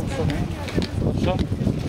Mustafa. Mustafa.